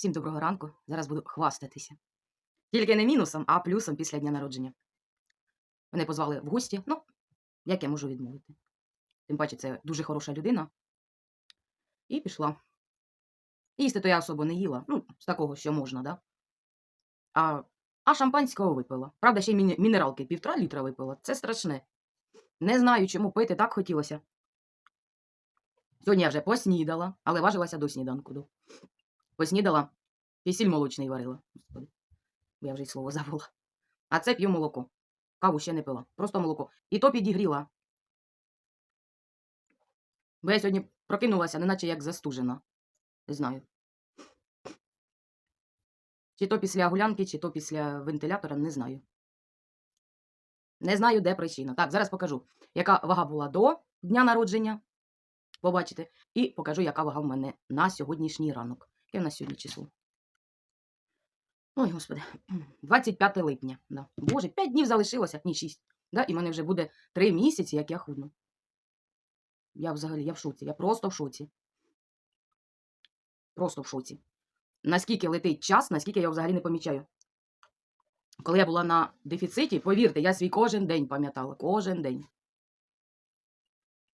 Всім доброго ранку. Зараз буду хвастатися. Тільки не мінусом, а плюсом після дня народження. Мене позвали в гості. Ну, як я можу відмовити? Тим паче, це дуже хороша людина. І пішла. Їсти то я особо не їла. Ну, з такого, що можна, да? А, а шампанського випила. Правда, ще й мінералки півтора літра випила. Це страшне. Не знаю, чому пити так хотілося. Сьогодні я вже поснідала, але важилася до сніданку. Поснідала, кисіль молочний варила. Господи, я вже й слово забула. А це п'ю молоко. Каву ще не пила. Просто молоко. І то підігріла. Бо я сьогодні прокинулася, неначе як застужена. Не знаю. Чи то після гулянки, чи то після вентилятора, не знаю. Не знаю, де причина. Так, зараз покажу, яка вага була до дня народження. Побачите. І покажу, яка вага в мене на сьогоднішній ранок. Яке в нас сьогодні число? Ой, господи, 25 липня. Да. Боже, 5 днів залишилося, ні, 6. Да? І в мене вже буде 3 місяці, як я худну. Я взагалі, я в шоці, я просто в шоці. Просто в шоці. Наскільки летить час, наскільки я взагалі не помічаю. Коли я була на дефіциті, повірте, я свій кожен день пам'ятала. Кожен день.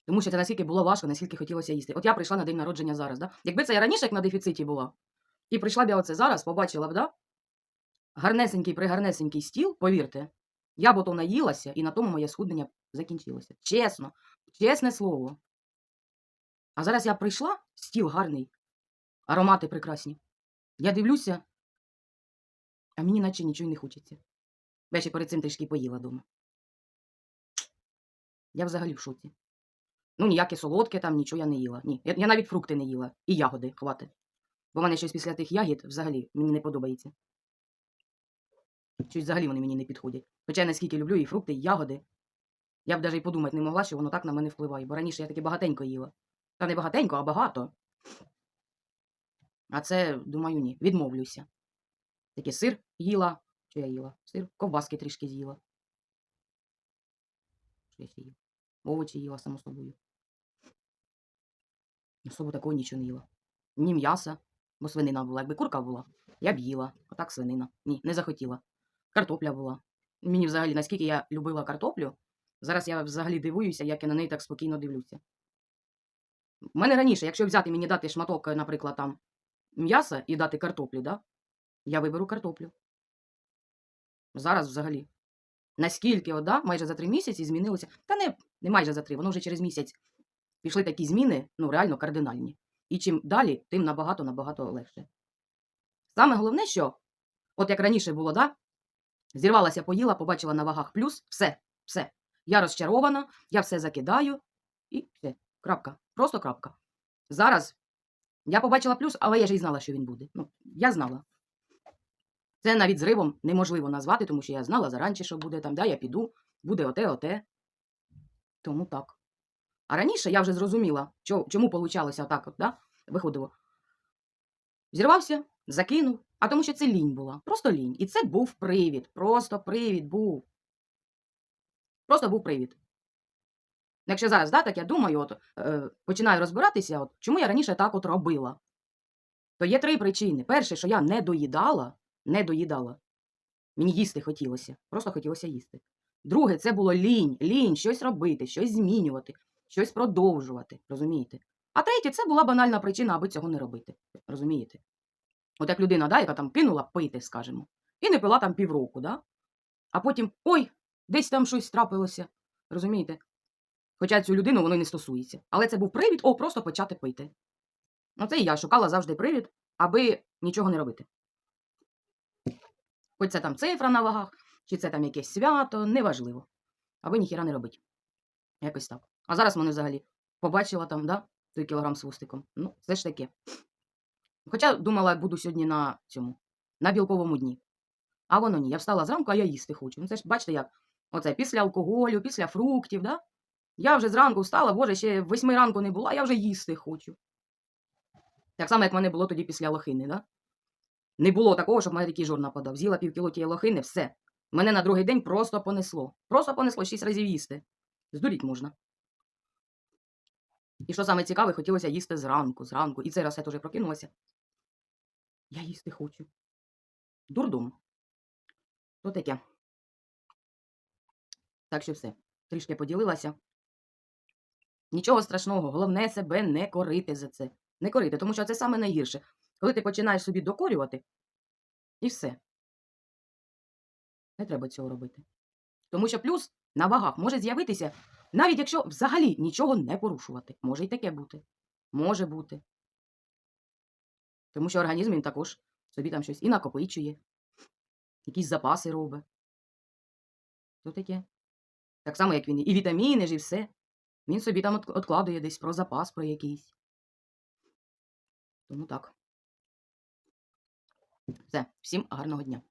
Тому що це наскільки було важко, наскільки хотілося їсти. От я прийшла на день народження зараз. Да? Якби це я раніше як на дефіциті була, і прийшла б я оце зараз, побачила б, да? гарнесенький пригарнесенький стіл, повірте, я б ото наїлася, і на тому моє схуднення закінчилося. Чесно, чесне слово. А зараз я прийшла, стіл гарний, аромати прекрасні. Я дивлюся, а мені наче нічого не хочеться. Я ще перед цим трішки поїла дома. Я взагалі в шоці. Ну, ніяке солодке там, нічого я не їла. Ні. Я, я навіть фрукти не їла. І ягоди хватить. Бо в мене щось після тих ягід взагалі мені не подобається. Щось взагалі вони мені не підходять. Хоча я наскільки люблю і фрукти, і ягоди. Я б навіть і подумати не могла, що воно так на мене впливає. Бо раніше я таки багатенько їла. Та не багатенько, а багато. А це, думаю, ні. Відмовлюся. Таке сир їла. Що я їла? Сир, ковбаски трішки з'їла. Що я ще їла? Овочі їла, само собою. Особо такого нічого не їла. Ні м'яса, бо свинина була. Якби курка була, я б їла. А так свинина. Ні, не захотіла. Картопля була. Мені взагалі, наскільки я любила картоплю, зараз я взагалі дивуюся, як я на неї так спокійно дивлюся. У мене раніше, якщо взяти мені дати шматок, наприклад, там м'яса і дати картоплю, да? я виберу картоплю. Зараз взагалі. Наскільки, от, да, майже за три місяці змінилося. Та не, не майже за три, воно вже через місяць пішли такі зміни, ну, реально кардинальні. І чим далі, тим набагато-набагато легше. Саме головне, що, от як раніше було, да, зірвалася, поїла, побачила на вагах плюс, все, все. Я розчарована, я все закидаю, і все. Крапка. Просто крапка. Зараз я побачила плюс, але я ж і знала, що він буде. Ну, я знала. Це навіть зривом неможливо назвати, тому що я знала заранче, що буде там, да, я піду, буде оте, оте. Тому так. А раніше я вже зрозуміла, чому получалося отак, от, да? виходило. Зірвався, закинув, а тому що це лінь була. Просто лінь. І це був привід. Просто привід був. Просто був привід. Якщо зараз, да, так я думаю, от, е, починаю розбиратися, от, чому я раніше так от робила, то є три причини. Перше, що я не доїдала, не доїдала. Мені їсти хотілося. Просто хотілося їсти. Друге, це було лінь, лінь, щось робити, щось змінювати, щось продовжувати. Розумієте? А третє, це була банальна причина, аби цього не робити. Розумієте? От як людина, да, яка там кинула пити, скажімо, і не пила там півроку, да? а потім ой, десь там щось трапилося. Розумієте? Хоча цю людину воно не стосується. Але це був привід, о, просто почати пити. Ну, це і я шукала завжди привід, аби нічого не робити. Хоч це там цифра на вагах, чи це там якесь свято, неважливо. Аби ніхіра не робити. Якось так. А зараз мене взагалі побачила там, да, той кілограм з хвостиком. Ну, це ж таке. Хоча думала, буду сьогодні на цьому, на білковому дні. А воно ні. Я встала зранку, а я їсти хочу. Ну, це ж бачите, як оце після алкоголю, після фруктів, да? Я вже зранку встала, боже, ще восьми ранку не була, я вже їсти хочу. Так само, як мене було тоді після лохини, да? Не було такого, щоб мене такий жор нападав. З'їла півкіло тієї лохини, все. Мене на другий день просто понесло. Просто понесло шість разів їсти. Здуріть можна. І що саме цікаве, хотілося їсти зранку, зранку. І цей раз я теж прокинулася. Я їсти хочу. Дурдом. То таке. Так що все. Трішки поділилася. Нічого страшного, головне себе не корити за це. Не корити, тому що це саме найгірше. Коли ти починаєш собі докорювати, і все. Не треба цього робити. Тому що плюс на вагах може з'явитися, навіть якщо взагалі нічого не порушувати. Може й таке бути. Може бути. Тому що організм він також собі там щось і накопичує, якісь запаси робить. То таке. Так само, як він і вітаміни ж, і все. Він собі там от- откладує десь про запас, про якийсь. Тому так. Все, всім гарного дня.